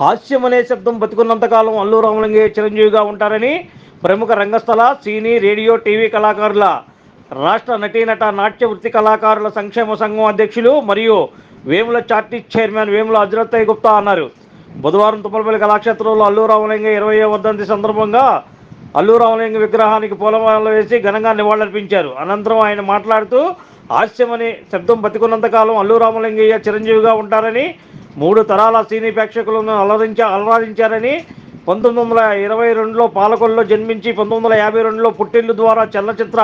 హాస్యం అనే శబ్దం బతికున్నంతకాలం అల్లు రామలింగయ్య చిరంజీవిగా ఉంటారని ప్రముఖ రంగస్థల సినీ రేడియో టీవీ కళాకారుల రాష్ట్ర నటీనట నాట్య వృత్తి కళాకారుల సంక్షేమ సంఘం అధ్యక్షులు మరియు వేముల చార్టీ చైర్మన్ వేముల అజరత్తయ్య గుప్తా అన్నారు. బుధవారం తుమ్మలపల్లి కళాక్షేత్రంలో అల్లు రామలింగయ్య ఇరవై వర్ధంతి సందర్భంగా అల్లు రామలింగ విగ్రహానికి పూలమాలలు వేసి ఘనంగా నివాళులర్పించారు. అనంతరం ఆయన మాట్లాడుతూ హాస్యం అనే శబ్దం బతికున్నంతకాలం అల్లు రామలింగయ్య చిరంజీవిగా ఉంటారని మూడు తరాల సినీ ప్రేక్షకులను అలరించ అలరించారని పంతొమ్మిది వందల ఇరవై రెండులో పాలకొల్లో జన్మించి పంతొమ్మిది వందల యాభై రెండులో పుట్టిల్లు ద్వారా చలనచిత్ర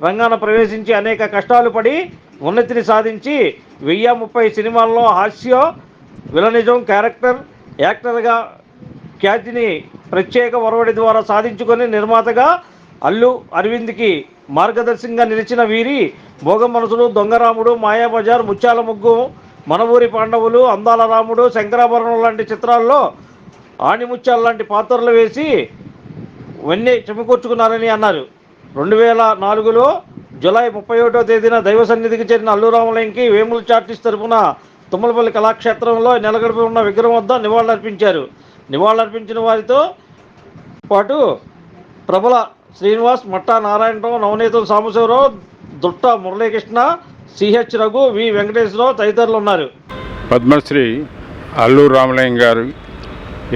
రంగాన ప్రవేశించి అనేక కష్టాలు పడి ఉన్నతిని సాధించి వెయ్యి ముప్పై సినిమాల్లో హాస్య విలనిజం క్యారెక్టర్ యాక్టర్గా ఖ్యాతిని ప్రత్యేక ఒరవడి ద్వారా సాధించుకొని నిర్మాతగా అల్లు అరవింద్కి మార్గదర్శకంగా నిలిచిన వీరి భోగ మనసులు దొంగరాముడు మాయాబజార్ ముత్యాల ముగ్గు మనవూరి పాండవులు అందాల రాముడు శంకరాభరణం లాంటి చిత్రాల్లో ఆణిముత్యాలు లాంటి పాత్రలు వేసి వన్నీ చెప్పుకొచ్చుకున్నారని అన్నారు. రెండు వేల నాలుగులో జూలై ముప్పై ఒకటో తేదీన దైవ సన్నిధికి చేరిన అల్లురామలింకి వేముల చార్టిస్ తరపున తుమ్మలపల్లి కళాక్షేత్రంలో నెలగడపి ఉన్న విగ్రహం వద్ద నివాళులర్పించారు. నివాళులర్పించిన వారితో పాటు ప్రబల శ్రీనివాస్ మట్టా నారాయణరావు నవనీతం సాంబశివరావు దుట్ట మురళీకృష్ణ సిహెచ్ రఘు వి వెంకటేశ్వరరావు తదితరులు ఉన్నారు. పద్మశ్రీ అల్లూరు రామలింగ గారు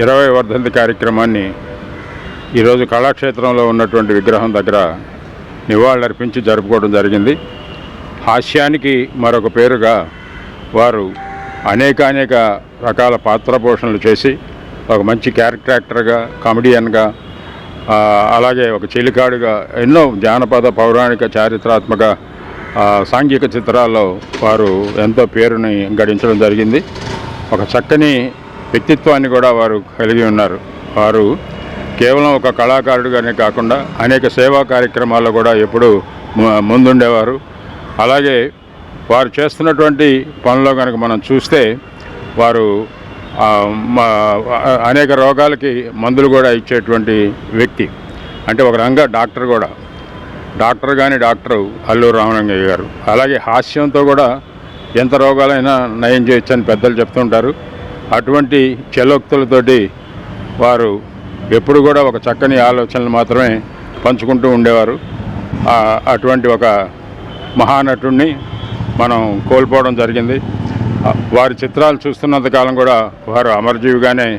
ఇరవై వర్ధంతి కార్యక్రమాన్ని ఈరోజు కళాక్షేత్రంలో ఉన్నటువంటి విగ్రహం దగ్గర నివాళులర్పించి జరుపుకోవడం జరిగింది. హాస్యానికి మరొక పేరుగా వారు అనేక అనేక రకాల పాత్ర పోషణలు చేసి ఒక మంచి క్యారెక్టర్ యాక్టర్గా కామెడియన్గా అలాగే ఒక చెలికాడుగా ఎన్నో జానపద పౌరాణిక చారిత్రాత్మక సాంఘిక చిత్రాల్లో వారు ఎంతో పేరుని గడించడం జరిగింది. ఒక చక్కని వ్యక్తిత్వాన్ని కూడా వారు కలిగి ఉన్నారు. వారు కేవలం ఒక కళాకారుడిగానే కాకుండా అనేక సేవా కార్యక్రమాల్లో కూడా ఎప్పుడూ ము- ముందుండేవారు. అలాగే వారు చేస్తున్నటువంటి పనుల్లో కనుక మనం చూస్తే వారు అనేక రోగాలకి మందులు కూడా ఇచ్చేటువంటి వ్యక్తి. అంటే ఒక రంగ డాక్టర్ కూడా. డాక్టర్ కానీ డాక్టర్ అల్లూరు రామలింగయ్య గారు. అలాగే హాస్యంతో కూడా ఎంత రోగాలైనా నయం చేయొచ్చని పెద్దలు చెప్తుంటారు. అటువంటి చెలోక్తులతోటి వారు ఎప్పుడు కూడా ఒక చక్కని ఆలోచనలు మాత్రమే పంచుకుంటూ ఉండేవారు. అటువంటి ఒక మహానటుడిని మనం కోల్పోవడం జరిగింది. వారి చిత్రాలు చూస్తున్నంత కాలం కూడా వారు అమరజీవిగానే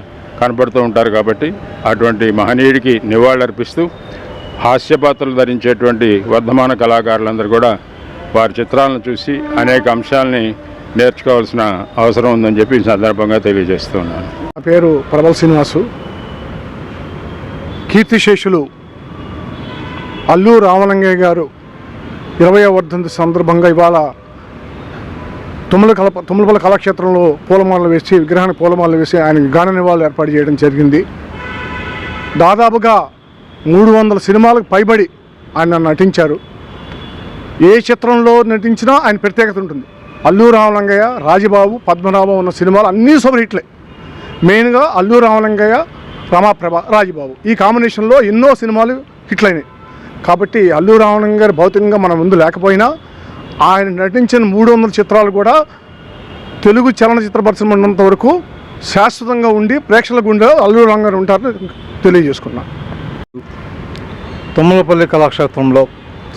కనపడుతూ ఉంటారు కాబట్టి అటువంటి మహనీయుడికి నివాళులర్పిస్తూ హాస్యపాత్రలు ధరించేటువంటి వర్ధమాన కళాకారులందరూ కూడా వారి చిత్రాలను చూసి అనేక అంశాలని నేర్చుకోవాల్సిన అవసరం ఉందని చెప్పి సందర్భంగా తెలియజేస్తున్నాను నా పేరు ప్రబల్ శ్రీనివాసు. కీర్తిశేషులు అల్లు రామలింగయ్య గారు ఇరవై వర్ధంతి సందర్భంగా ఇవాళ తుమ్మల కల తుమ్మలపల్లి కళాక్షేత్రంలో పూలమాలలు వేసి విగ్రహానికి పూలమాలలు వేసి ఆయన గాన నివాళులు ఏర్పాటు చేయడం జరిగింది. దాదాపుగా మూడు వందల సినిమాలకు పైబడి ఆయన నటించారు. ఏ చిత్రంలో నటించినా ఆయన ప్రత్యేకత ఉంటుంది. అల్లు రామలింగయ్య రాజబాబు పద్మనాభం ఉన్న సినిమాలు అన్నీ సూపర్ హిట్లే. మెయిన్గా అల్లు రామలింగయ్య రమాప్రభ రాజబాబు. ఈ కాంబినేషన్లో ఎన్నో సినిమాలు హిట్లైనాయి. కాబట్టి అల్లు రామలింగ గారు భౌతికంగా మన ముందు లేకపోయినా ఆయన నటించిన మూడు వందల చిత్రాలు కూడా తెలుగు చలనచిత్ర పరిశ్రమ ఉన్నంత వరకు శాశ్వతంగా ఉండి ప్రేక్షకుల గుండె అల్లు రామ గారు ఉంటారని తెలియజేసుకున్నాను తుమ్మలపల్లి కళాక్షేత్రంలో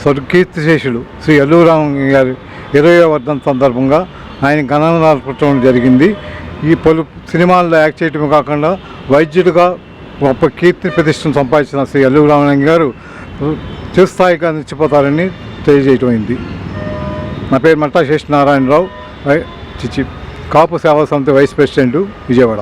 స్వర్గీర్తిశేషులు శ్రీ అల్లూరామ గారి ఇరవై వర్ధం సందర్భంగా ఆయన గణనార్పడం జరిగింది. ఈ పలు సినిమాల్లో యాక్ట్ చేయటమే కాకుండా వైద్యుడిగా గొప్ప కీర్తి ప్రతిష్టను సంపాదించిన శ్రీ అల్లు రామలింగ గారు చిరస్థాయిగా నిలిచిపోతారని తెలియజేయటమైంది నా పేరు మట్టా శేష్ నారాయణరావు చిచి Kapu Seva Samithi vice president Vijayawada.